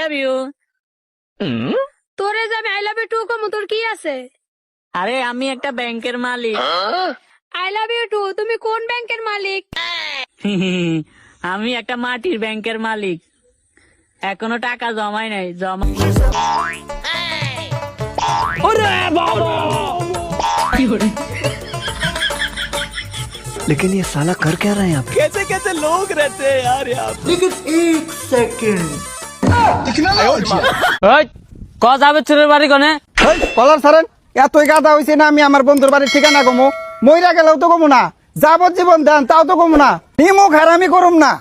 Love you তোরে যে আমি আই লাভ ইউ টু কমু তোর কি আছে আরে আমি একটা ব্যাংকের মালিক আই লাভ ইউ টু তুমি কোন ব্যাংকের মালিক আমি একটা মাটির ব্যাংকের মালিক এখনো টাকা জমাই নাই জমা लेकिन ये साला कर क्या रहा है यहाँ पे कैसे कैसे लोग रहते हैं यार यहाँ पे ক যাবে চোরের বাড়ি কোনে? কলার সারেন এতই গাদা হয়েছে না আমি আমার বন্ধুর বাড়ির ঠিকানা কমু? মইরা গেলেও তো কমু না। যাবজ্জীবন দেন তাও তো কমু না। নিমুখ হারামি করুম না।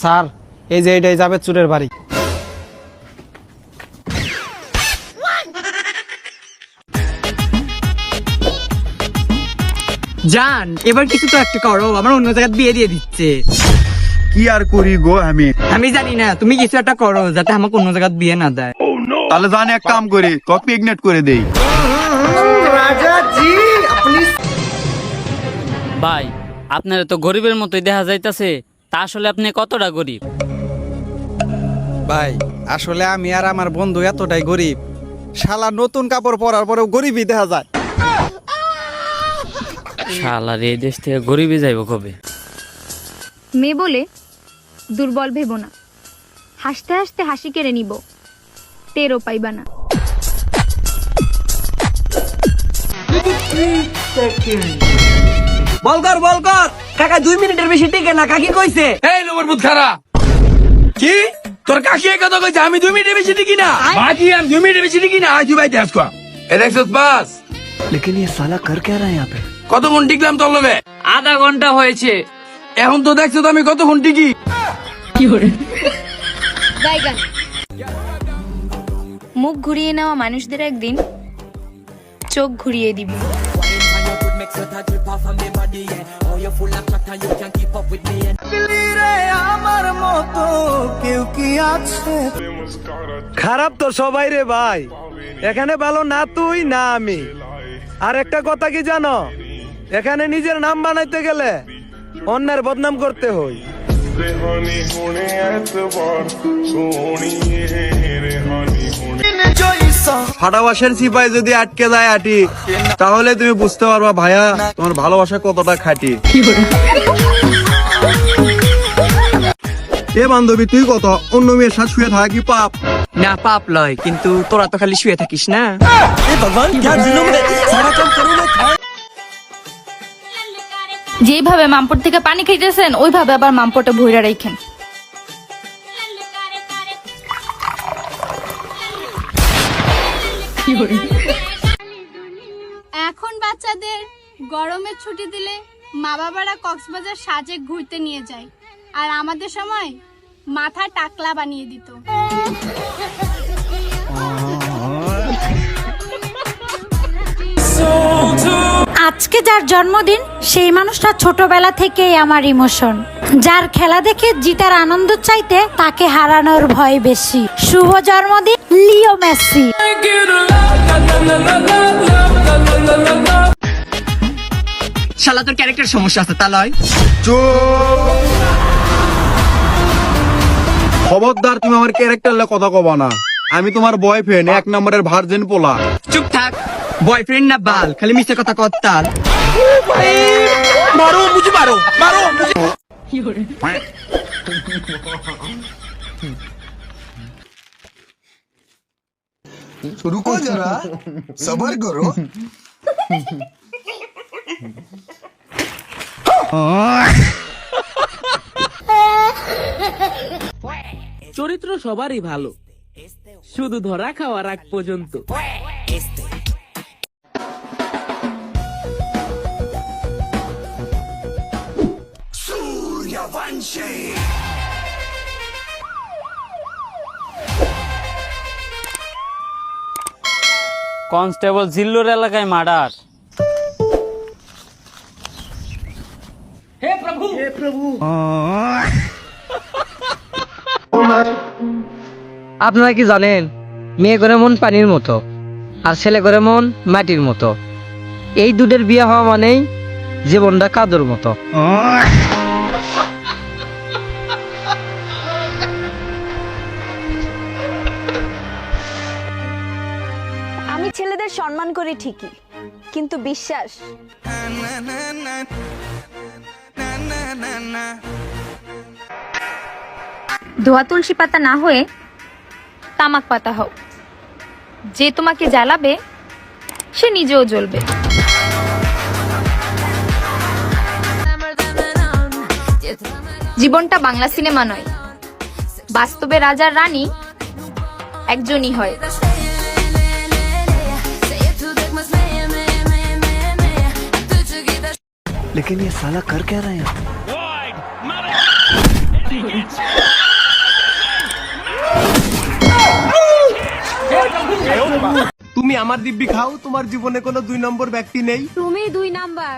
স্যার এই যে এইটাই যাবে চুরের বাড়ি। জান এবার কিছু তো একটা করো আমার অন্য জায়গায় বিয়ে দিয়ে দিচ্ছে। কি আর করি গো আমি? আমি জানি না তুমি কিছু একটা করো যাতে আমাকে অন্য জায়গায় বিয়ে না দেয় তাহলে জানি এক কাম করি কক পিগনেট করে দেই। ভাই আপনার তো গরিবের মতোই দেখা যাইতাছে তা আসলে আপনি কতটা গরিব? ভাই আসলে আমি আর আমার বন্ধু এতটাই গরিব। শালা নতুন কাপড় পরার পরেও গরিবই দেখা যায়। শালার এই দেশ থেকে গরিবই যাইব কবে? মেয়ে বলে দুর্বল ভেবো না হাসতে হাসতে হাসি কেড়ে নিব টেরও পাইবা না বলকর বলকর কাকা দুই মিনিটের বেশি টিকে না কাকি কইছে এই নম্বর বুধ খারা কি তোর কাকি এই কথা কইছে আমি দুই মিনিটের বেশি টিকি না বাকি আমি দুই মিনিটের বেশি টিকি না আজ দুই বাইতে আসকো এ দেখছিস বাস लेकिन ये साला कर क्या रहा है यहाँ पे কতক্ষণ টিকলাম তোর লগে আধা ঘন্টা হয়েছে এখন তো দেখছো তো আমি কতক্ষণ টিকি জায়গা মুখ ঘুরিয়ে নেওয়া মানুষদের একদিন চোখ ঘুরিয়ে দিবি। খারাপ তো সবাই রে ভাই। এখানে ভালো না তুই না আমি। আর একটা কথা কি জানো? এখানে নিজের নাম বানাইতে গেলে অন্যের বদনাম করতে ਤੇ ਹਣੀ ਹੁਣੇ ਐਤਵਾਰ ਸੋਣੀਏ ਰੇ ফাটাবাসের সিপাই যদি আটকে যায় আটি তাহলে তুমি বুঝতে পারবা ভাইয়া তোমার ভালোবাসা কতটা খাটি। এ বান্ধবী তুই কত? অন্য মেয়ের সাথে শুয়ে থাকি পাপ? না পাপ লয় কিন্তু তোরা তো খালি শুয়ে থাকিস না। যেইভাবে মামপট থেকে পানি খাইতেছেন, ওইভাবে আবার মামপটে ভইরা রাখেন এখন বাচ্চাদের গরমের ছুটি দিলে মা বাবারা কক্সবাজার সাজে ঘুরতে নিয়ে যায়। আর আমাদের সময় মাথা টাকলা বানিয়ে দিত। আজকে যার জন্মদিন সেই মানুষটা ছোটবেলা থেকেই আমার ইমোশন যার খেলা দেখে জিতার আনন্দ চাইতে তাকে হারানোর ভয় বেশি। শুভ জন্মদিন লিও মেসি। শালা তোর ক্যারেক্টার সমস্যা আছে তা লয়। খবরদার তুমি আমার ক্যারেক্টার কথা কবা না। আমি তোমার বয়ফ্রেন্ড এক নম্বরের ভার্জেন পোলা। চুপ থাক। বয়ফ্রেন্ড না বাল খালি মিষ্টি কথা কত্তাল মারো বুঝি মারো মারো রুকো যারা সবার করো চরিত্র সবারই ভালো। শুধু ধরা খাওয়ার আগ পর্যন্ত। কনস্টেবল জিল্লুর এলাকায় মার্ডার। আপনারা কি জানেন মেয়ে করে মন পানির মতো আর ছেলে করে মন মাটির মতো। এই দুধের বিয়ে হওয়া মানেই জীবনটা কাদর মতো। করি ঠিকই, কিন্তু বিশ্বাস। ধোয়া তুলসী পাতা না হয়ে তামাক পাতা হও। যে তোমাকে জ্বালাবে, সে নিজেও জ্বলবে। জীবনটা বাংলা সিনেমা নয়, বাস্তবে রাজার রানী একজনই হয়। लेकिन ये साला कर क्या रहा है यहाँ पे তুমি আমার দিব্যি খাও তোমার জীবনে কোনো দুই নম্বর ব্যক্তি নেই তুমি দুই নাম্বার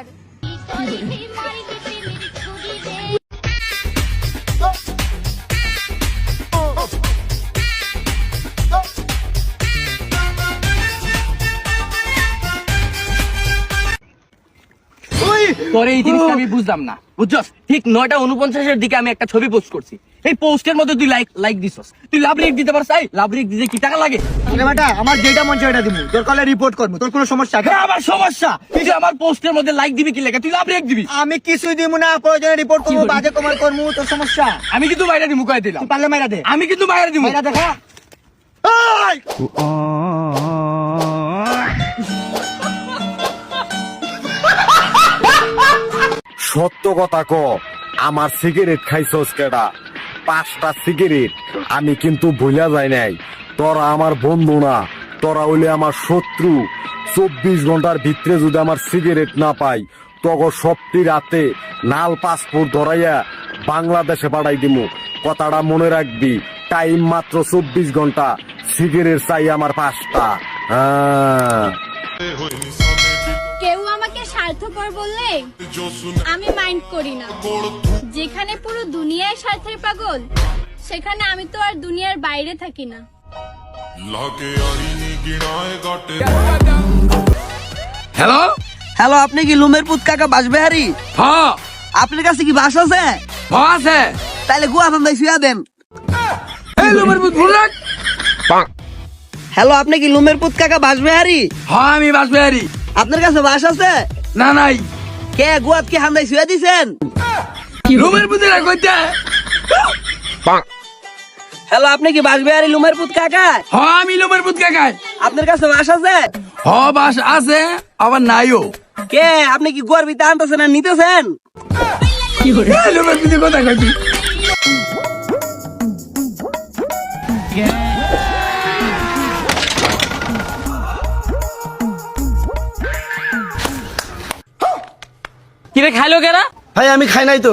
তোর এই জিনিসটা আমি বুঝলাম না। বুঝছস? ঠিক নয়টা উনপঞ্চাশের দিকে আমি একটা ছবি পোস্ট করছি। এই পোস্টের মধ্যে তুই লাইক লাইক দিছস। তুই লাভ রেক দিতে পারছ এই লাভ রেক দিতে কি টাকা লাগে? আমার যেটা মন চাই দিব। তোর কলে রিপোর্ট করব। তোর কোনো সমস্যা হ্যাঁ, আমার সমস্যা। তুই যে আমার পোস্টের মধ্যে লাইক দিবি কি লেগে? তুই লাভ রেক দিবি? আমি কিছুই দিব না প্রয়োজনে রিপোর্ট করব বাজে কমার করব তোর সমস্যা। আমি কিন্তু বাইরে দিমু কয়ে দিলাম। তুই পারলে মাইরা দে। আমি কিন্তু বাইরে দিমু মাইরা দেখা সত্য কথা ক, আমার সিগারেট খাইছস কেডা? পাঁচটা সিগারেট আমি কিন্তু ভুলা যাই নাই। তোরা আমার বন্ধু না, তোরা হইলে আমার শত্রু। চব্বিশ ঘণ্টার ভিতরে যদি আমার সিগারেট না পাই তখন সপ্তি রাতে নাল পাসপোর্ট ধরাইয়া বাংলাদেশে পাঠাই দিমু। কথাটা মনে রাখবি টাইম মাত্র চব্বিশ ঘণ্টা সিগারেট চাই আমার পাঁচটা। হ্যাঁ। স্বার্থপর বললে আমি মাইন্ড করি না। যেখানে পুরো দুনিয়ায় স্বার্থের পাগল সেখানে আমি তো আর দুনিয়ার বাইরে থাকি না। হ্যালো হ্যালো আপনি কি লুমের পুত কাকা বাসবেহারি হ্যাঁ। আপনার কাছে কি বাস আছে? হ্যাঁ আছে। তাহলে গো গুয়া ফান্দাই শুয়া দেন। এই লোমের বুধ ভুল রাখ হ্যালো আপনি কি লুমের পুত কাকা বাসবেহারি হ্যাঁ আমি বাসবিহারি আপনার কাছে বাস আছে? না নাই। কে গুয়াত কি হামদাই শুয়ে দিছেন? কি বুধে কইতা। কইতে হ্যালো আপনি কি বাসবেহারি লুমের পুত কাকা হ আমি লুমের পুত কাকা আপনার কাছে বাস আছে? হ বাস আছে আবার নাইও। কে? আপনি কি গোয়ার ভিতরে আনতেছেন আর নিতেছেন? করে লুমের বুধে কথা কইছি। কিরে খাইলো কেরা ভাই আমি খাই নাই তো।